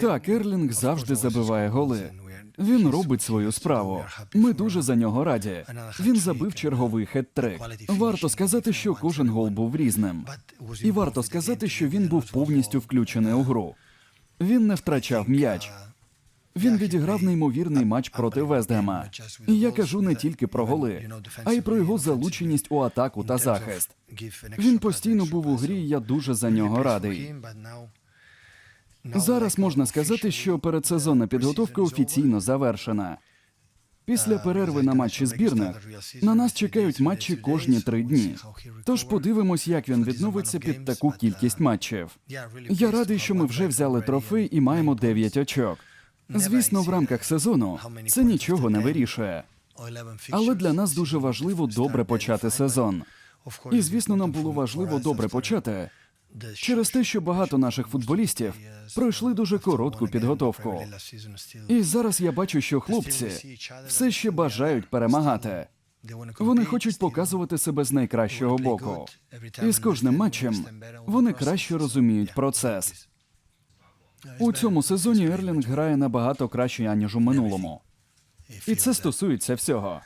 Так, Ерлінг завжди забиває голи. Він робить свою справу. Ми дуже за нього раді. Він забив черговий хет-трик. Варто сказати, що кожен гол був різним. І варто сказати, що він був повністю включений у гру. Він не втрачав м'яч. Він відіграв неймовірний матч проти Вестгема. І я кажу не тільки про голи, а й про його залученість у атаку та захист. Він постійно був у грі, і я дуже за нього радий. Зараз можна сказати, що передсезонна підготовка офіційно завершена. Після перерви на матчі збірних на нас чекають матчі кожні три дні. Тож подивимось, як він відновиться під таку кількість матчів. Я радий, що ми вже взяли трофей і маємо 9 очок. Звісно, в рамках сезону це нічого не вирішує. Але для нас дуже важливо добре почати сезон. І звісно, нам було важливо добре почати через те, що багато наших футболістів пройшли дуже коротку підготовку. І зараз я бачу, що хлопці все ще бажають перемагати. Вони хочуть показувати себе з найкращого боку. І з кожним матчем вони краще розуміють процес. У цьому сезоні Ерлінг грає набагато краще, аніж у минулому. І це стосується всього.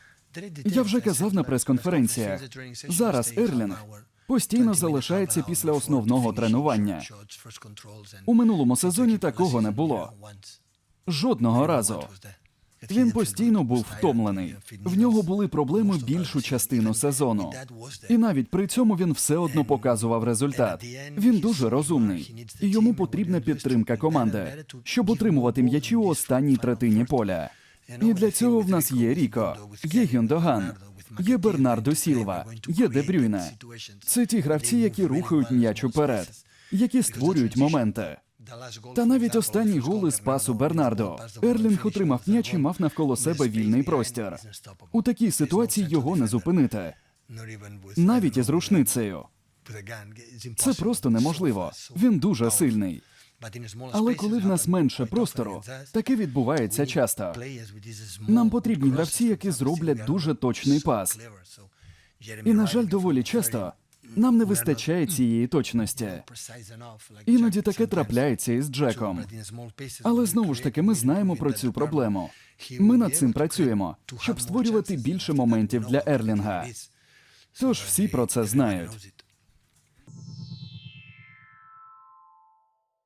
Я вже казав на прес-конференціях. Зараз Ерлінг постійно залишається після основного тренування. У минулому сезоні такого не було. Жодного разу. Він постійно був втомлений. В нього були проблеми більшу частину сезону. І навіть при цьому він все одно показував результат. Він дуже розумний, і йому потрібна підтримка команди, щоб утримувати м'ячі у останній третині поля. І для цього в нас є Ріко, є Гюндоган, є Бернардо Сілва, є Дебрюйне. Це ті гравці, які рухають м'яч уперед, які створюють моменти. Та навіть останній гол із пасу Бернардо. Ерлінг отримав м'яч і мав навколо себе вільний простір. У такій ситуації його не зупинити, навіть із рушницею. Це просто неможливо. Він дуже сильний. Але коли в нас менше простору, таке відбувається часто. Нам потрібні гравці, які зроблять дуже точний пас. І, на жаль, доволі часто нам не вистачає цієї точності. Іноді таке трапляється із Джеком. Але знову ж таки, ми знаємо про цю проблему. Ми над цим працюємо, щоб створювати більше моментів для Ерлінга. Тож всі про це знають.